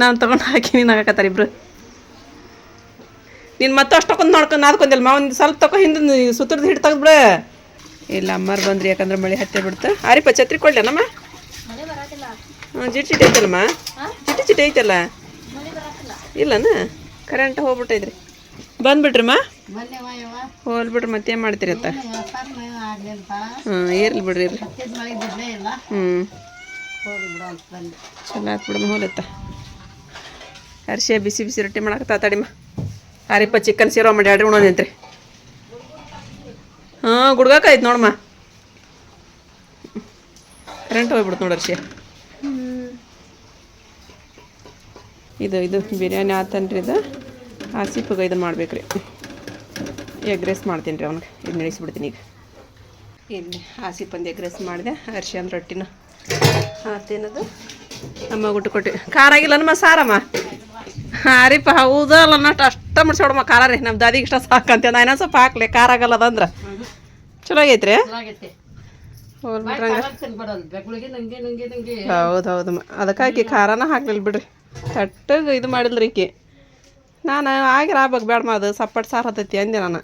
S1: ನಾನು ತೊಗೊಂಡು ಹಾಕಿ ನೀನು ಹಾಕತ್ತಾರ ಇಬ್ರು. ನೀನು ಮತ್ತೆ ಅಷ್ಟೊಂದು ನೋಡ್ಕೊಂಡು ನಾದ್ಕೊಂದಿಲ್ಲ ಮಾ ಒಂದು ಸ್ವಲ್ಪ ತಗೋ ಹಿಂದೆ ಸುತ್ತರ್ದು ಹಿಡ್ ತೆಗೆದ್ಬಿಡ ಇಲ್ಲ ಅಮ್ಮಾರು ಬಂದ್ರಿ ಯಾಕಂದ್ರೆ ಮಳೆ ಹತ್ತೆ ಬಿಡ್ತು. ಆರಿಪ ಛತ್ರಿ ಕೊಡ್ಲೇನಮ್ಮ? ಹ್ಞೂ ಜಿಟ್ ಚಿಟ್ ಐತಲ್ಲಮ್ಮ? ಚಿಟಿ ಚಿಟಿ ಐತಲ್ಲ? ಇಲ್ಲನ? ಕರೆಂಟ್ ಹೋಗ್ಬಿಟ್ಟೈತ್ರಿ. ಬಂದ್ಬಿಟ್ರಮ್ಮ? ಹೋಲ್ಬಿಟ್ರಿ ಮತ್ತೇನು ಮಾಡ್ತೀರಿ ಅಂತ ಹ್ಞೂ ಇರ್ಲಿ ಬಿಡ್ರಿ ಇರ್ಲಿ. ಹ್ಞೂ ಚಲೋ ಆತು ಬಿಡಮ್ಮ ಹೋಲತ್ತ ಅರ್ಶೆ ಬಿಸಿ ಬಿಸಿ ರೊಟ್ಟಿ ಮಾಡಕ್ಕೆ ತಡಿಮ ಅರಿಪ್ಪ ಚಿಕನ್ ಸೀರೋ ಮಾಡಿ ಉಣೋ ನಿಂತ್ರಿ. ಹಾಂ ಗುಡ್ಗಾಕಾಯ್ತು ನೋಡಮ್ಮ. ಕರೆಂಟ್ ಹೋಗ್ಬಿಡ್ತು ನೋಡಿ ಅರ್ಶೆ ಇದು ಇದು ಬಿರಿಯಾನಿ ಆತನ್ರಿ ಇದು. ಆಸಿಫಿಗೆ ಇದು ಮಾಡ್ಬೇಕ್ರಿ. ಎಗ್ ರೈಸ್ ಮಾಡ್ತೀನಿ ರೀ ಅವ್ನಿಗೆ. ಇದು ನಿಲ್ಲಿಸ್ಬಿಡ್ತೀನಿ ಈಗ. ಇಲ್ಲಿ ಹಾಸಿ ಪಂದ್ಯ ಎಗ್ ರೈಸ್ ಮಾಡಿದೆ ಅರ್ಶಿ ಅಂದ್ರೆ ರೊಟ್ಟಿನ ಆತೇನದು ಅಮ್ಮ ಊಟ ಕೊಟ್ಟು. ಖಾರ ಆಗಿಲ್ಲ ನಮ್ಮ ಸಾರಮ್ಮ. ಹಾರಿಪ್ಪ ಹೌದಲ್ಲ ಅನ್ನಷ್ಟು ಅಷ್ಟ ಮುಡ್ಸೋಡಮ್ಮ ಖಾರ ರೀ. ನಮ್ಮ ದಾದಿಗೆ ಇಷ್ಟ ಸಾಕಂತ. ನಾ ಇನ್ನೊಂದು ಸ್ವಲ್ಪ ಹಾಕ್ಲಿ. ಖಾರ ಆಗಲ್ಲ ಅದಂದ್ರೆ ಚಲೋ ಆಗೈತ್ರಿ? ಹೌದು ಹೌದಮ್ಮ ಅದಕ್ಕಾಗಿ ಖಾರನ ಹಾಕ್ಲಿಲ್ಲ ಬಿಡ್ರಿ. ತಟ್ಟಗೆ ಇದು ಮಾಡಿಲ್ರಿ ಈಕಿ. ನಾನು ಆಗಿರ ಆಗ್ಬೇಕು ಬೇಡಮ್ಮ ಅದು. ಸಪ್ಪಟ್ ಸಾರು ಹತ್ತೈತಿ ಅಂದೆ ನಾನು.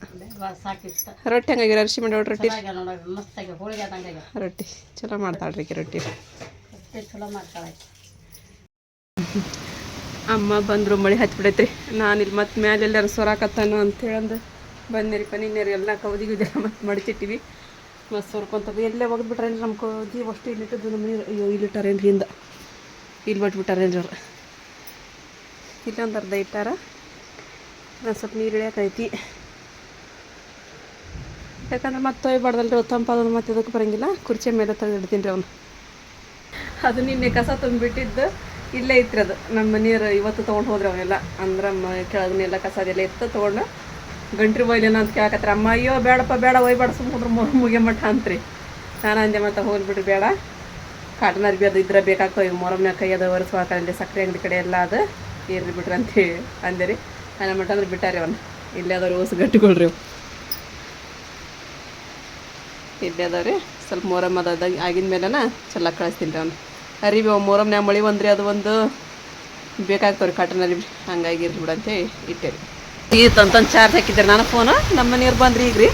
S1: ರೊಟ್ಟಿ ಹಂಗಾಗಿರ ಅರಿಶಿ ಮಾಡಿ ರೊಟ್ಟಿ. ರೊಟ್ಟಿ ಚಲೋ ಮಾಡ್ತಾಳ್ರಿ ಈಕಿ ರೊಟ್ಟಿ. ಅಮ್ಮ ಬಂದರು ಮಳೆ ಹಚ್ಬಿಡೈತ್ರಿ ನಾನು ಇಲ್ಲಿ ಮತ್ತೆ ಮ್ಯಾಲೆ ಎಲ್ಲಾರು ಸೊರಾಕತ್ತಾನು ಅಂತೇಳಂದು ಬಂದಿರಿಪ್ಪ ನಿನ್ನೆರಿ ಎಲ್ಲ ಕೌದಿ ಗಿದೆಲ್ಲ ಮತ್ತೆ ಮಡಚಿಟ್ಟಿವಿ. ಮತ್ತು ಸೊರ್ಕೊಂತದ್ದು ಎಲ್ಲೇ ಒಗ್ದ್ಬಿಟ್ರೇನ್ರಿ ನಮ್ಮ ಕೌದಿ ಅಷ್ಟು ಇಲ್ಲಿಟ್ಟದ್ದು ನಮ್ಮ ನೀರು. ಅಯ್ಯೋ ಇಲ್ಲಿಟ್ಟಾರೇನ್ರಿ ಹಿಂದೆ? ಇಲ್ಲಿ ಬಿಟ್ಬಿಟ್ಟಾರೇನ್ರಿ ಅವ್ರು? ಇಲ್ಲೊಂದು ಅರ್ಧ ಇಟ್ಟಾರ? ನಾನು ಸ್ವಲ್ಪ ನೀರು ಇಳಿಯಾಕೈತಿ ಯಾಕಂದ್ರೆ ಮತ್ತೆ ತೊಯ್ಬಾರ್ದಲ್ರಿ ತಂಪಾದ ಮತ್ತೆ ಇದಕ್ಕೆ ಬರಂಗಿಲ್ಲ. ಕುರ್ಚಿ ಮೇಲೆ ತೆಗೆದಿಡ್ತೀನಿ ರೀ ಅವನು. ಅದು ನಿನ್ನೆ ಕಸ ತುಂಬಿಟ್ಟಿದ್ದು ಇಲ್ಲೇ ಇತ್ತು ಅದು. ನಮ್ಮ ಮನೆಯವರು ಇವತ್ತು ತೊಗೊಂಡು ಹೋದ್ರೆ ಅವನ್ನೆಲ್ಲ ಅಂದ್ರೆ ಮ ಕೆಳಗನೆಲ್ಲ ಕಸ ಅದೆಲ್ಲ ಇತ್ತು ತೊಗೊಂಡು, ಗಂಟ್ರಿ ಬೈಲೇನ ಅಂತ ಕೇಳಕತ್ರ ಅಮ್ಮ, ಅಯ್ಯೋ, ಬೇಡಪ್ಪ, ಬೇಡ ಒಯ್ಬೇಡ ಸುಮ್ಮನೆ ಮುಗಿಯ ಮಠ ಅಂತ್ರಿ. ನಾನು ಅಂದೆ, ಮತ್ತೆ ಹೋಗ್ಬಿಟ್ಟು ಬೇಡ. ಕಾಟನ್ ಅರ್ಬಿ ಅದು ಇದ್ರೆ ಬೇಕಾಗ್ತವೆ ಮೊರಮ್ನ ಕೈ ಅದು ಒರೆಸ್ವಾಕಲ್ಲಿ ಸಕ್ಕರೆ ಅಂಗಡಿ ಕಡೆ ಎಲ್ಲ ಅದು. ಏರ್ರಿ ಬಿಟ್ರಿ ಅಂತೇಳಿ ಅಂದೆ ರೀ. ನನ್ನ ಮಠ ಅಂದ್ರೆ ಬಿಟ್ಟಾರಿ ಅವನು. ಇಲ್ಲೇ ಅದಾವ್ರಿ ಓಸು ಗಟ್ಟಿಕೊಳ್ರಿ ಅವು ಅದಾವ ರೀ. ಸ್ವಲ್ಪ ಮೊರಮ್ ಅದ ಆಗಿನ ಮೇಲೆ ಚೆಲ್ಲ ಕಳಿಸ್ತೀನಿ ರೀ ಅವ್ನು. ಅವು ಮೊರಮ್ನ್ಯಾಗ ಮಳೆ ಬಂದ್ರಿ, ಅದು ಒಂದು ಬೇಕಾಗ್ತಾವ್ರಿ ಕಾಟನ್ ಅರಿವಿ ಹಂಗಾಗಿ ಇರ್ಲಿ ಬಿಡು ಅಂತೇಳಿ ಇಟ್ಟೆ ರೀ. ಈಗ ಚಾರ್ಜ್ ಹಾಕಿದ್ದೆ ನಾನು ಫೋನು ನಮ್ಮ ನೀರು ಬಂದ್ರಿ ಈಗ ರೀ.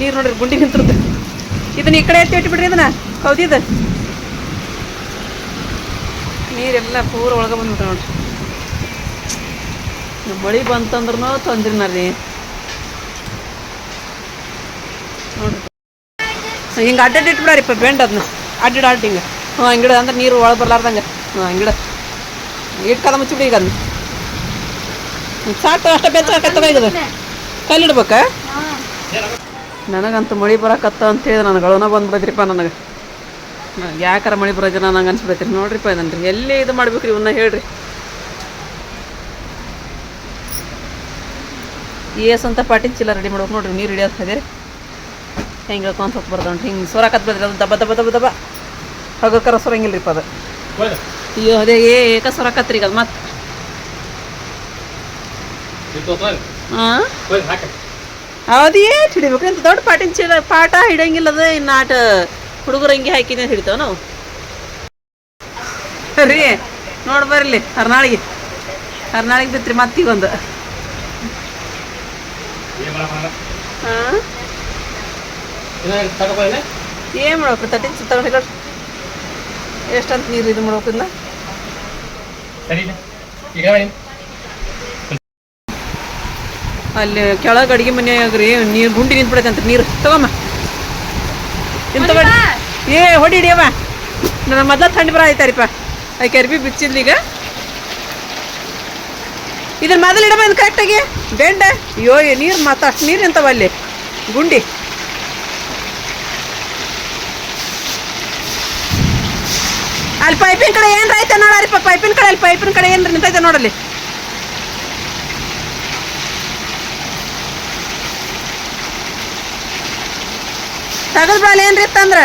S1: ನೀರು ನೋಡ್ರಿ, ಗುಂಡಿ ನಿಂತಿರ್ದು ಇದನ್ನ ಈ ಕಡೆ ಎತ್ತಿ ಇಟ್ಬಿಡ್ರಿ ಇದನ್ನ. ಹೌದಿದ ನೀರೆಲ್ಲ ಪೂರ ಒಳಗೆ ಬಂದ್ಬಿಟ್ರೆ ನೋಡ್ರಿ. ಮಳೆ ಬಂತಂದ್ರೂ ತೊಂದ್ರೆನ ರೀ. ಹಿಂಗೆ ಅಡ್ಡಾಡಿ ಇಟ್ಬಿಡಾರಿಪ್ಪ ಬೆಂಡ್ ಅದನ್ನ ಅಡ್ಡಿಡ ಅಡ್ಡ ಹಿಂಗೆ ಹಾಂ ಹಂಗಿಡ ಅಂದ್ರೆ ನೀರು ಒಳಗೆ ಬರ್ಲಾರ್ದಂಗೆ. ಹ್ಞೂ ಹಂಗಿಡ ಕಾಲ ಮುಚ್ಚಿಬಿಡಿ ಈಗ ಅದನ್ನ ಸಾಕು ಅಷ್ಟೇ ಈಗ ಕಲ್ಲಿಡ್ಬೇಕ? ನನಗಂತೂ ಮಳೆ ಬರಕತ್ತ ಅಂತ ಹೇಳಿದ್ರೆ ನನಗೆ ಅಳನ ಬಂದ್ಬಿಡದ್ರಿಪ್ಪ ನನಗೆ. ನನಗೆ ಯಾಕಾರ ಮಳೆ ಜನ ನಂಗೆ ಅನ್ಸ್ಬಿಡತ್ರಿ ನೋಡ್ರಿಪ್ಪ ಇದನ್ರಿ ಎಲ್ಲಿ ಇದು ಮಾಡ್ಬೇಕ್ರಿ ಇವನ್ನ ಹೇಳ್ರಿ. ಏಸ್ ಅಂತ ಪಾಟಿನ ಚೀಲ ರೆಡಿ ಮಾಡ್ಬೇಕು ನೋಡ್ರಿ, ನೀರು ಹಿಡಿಯೋದು ಅದೇ ಹೆಂಗೆ ಹೇಳ್ಕೊಂತ ಹೋಗ್ಬಾರ್ದು ಉಂಟು ಹಿಂಗೆ ಸೊರಾಕತ್ ಬಿಡ್ರಿ ಅದು ದಬ್ಬ ದಬ್ಬ ದಬ್ಬ ದಬ್ಬ ಹಗಕರ ಸೊರಂಗಿಲ್ಲ ರೀ ಅದು. ಅಯ್ಯೋ ಅದೇ ಏ ಏಕ ಸೊರಾಕತ್ರಿ ಈಗ ಅದು ಮತ್ತೆ. ಹಾಂ ಹೌದು ಏಟ್ ಹಿಡಿಬೇಕು. ಅಂತ ದೊಡ್ಡ ಪಾಟಿನ ಚೀಲ ಪಾಠ ಹಿಡಂಗಿಲ್ಲ ಅದು. ಇನ್ನು ಆಟ ಹುಡುಗರು ಹಂಗೆ ಹಾಕಿನೇ ಹಿಡಿತಾವ ನಾವು. ರೀ ನೋಡಿ ಬರ್ಲಿ ಹರ್ನಾಳಿಗೆ ಹರ್ನಾಳಿಗೆ ಬಿತ್ರಿ ಮತ್ತೀಗೊಂದು ಹಾಂ ಏನು ಮಾಡ್ಬೇಕು? ತಟ್ಟಿನ ಸುತ್ತ ಎಷ್ಟಂತ ನೀರು ಇದು ಮಾಡ್ಬೇಕಿಲ್ಲ ಅಲ್ಲಿ ಕೆಳಗೆ ಅಡಿಗೆ ಮನೆಯಾಗ ರೀ ನೀರು ಗುಂಡಿ ನಿಂತ್ಬಿಡತ್ತೆ ಅಂತ ನೀರು. ತಗೊಮ್ಮ ಏ ಹೊಡಿ ಹಿಡಿಯಮ್ಮ ನನ್ನ ಮೊದಲ ಥಂಡಿ ಬರ ಆಯ್ತಾರಿಪ್ಪ ಆಕೆ ಅರ್ಬಿ ಬಿಚ್ಚಿದ್ಲಿ ಈಗ. ಇದನ್ನ ಮೊದಲು ಇಡಮ್ಮ ಇದು ಕರೆಕ್ಟಾಗಿ ಬೆಂಡ. ಅಯ್ಯೋ ನೀರು ಮತ್ತೆ ಅಷ್ಟು ನೀರು ನಿಂತವ ಅಲ್ಲಿ. ಗುಂಡಿ. ಅಲ್ಲಿ ಪೈಪಿನ ಕಡೆ ಏನ್ರ ಐತೆ ನೋಡರಿಪ್ಪ? ಪೈಪಿನ ಕಡೆ ಅಲ್ಲಿ ಪೈಪಿನ ಕಡೆ ಏನ್ರ ನಿಂತೈತೆ ನೋಡಲ್ಲಿ. ತಗದ್ ಬಾಳ ಏನ್ರಿ ಇತ್ತಂದ್ರ?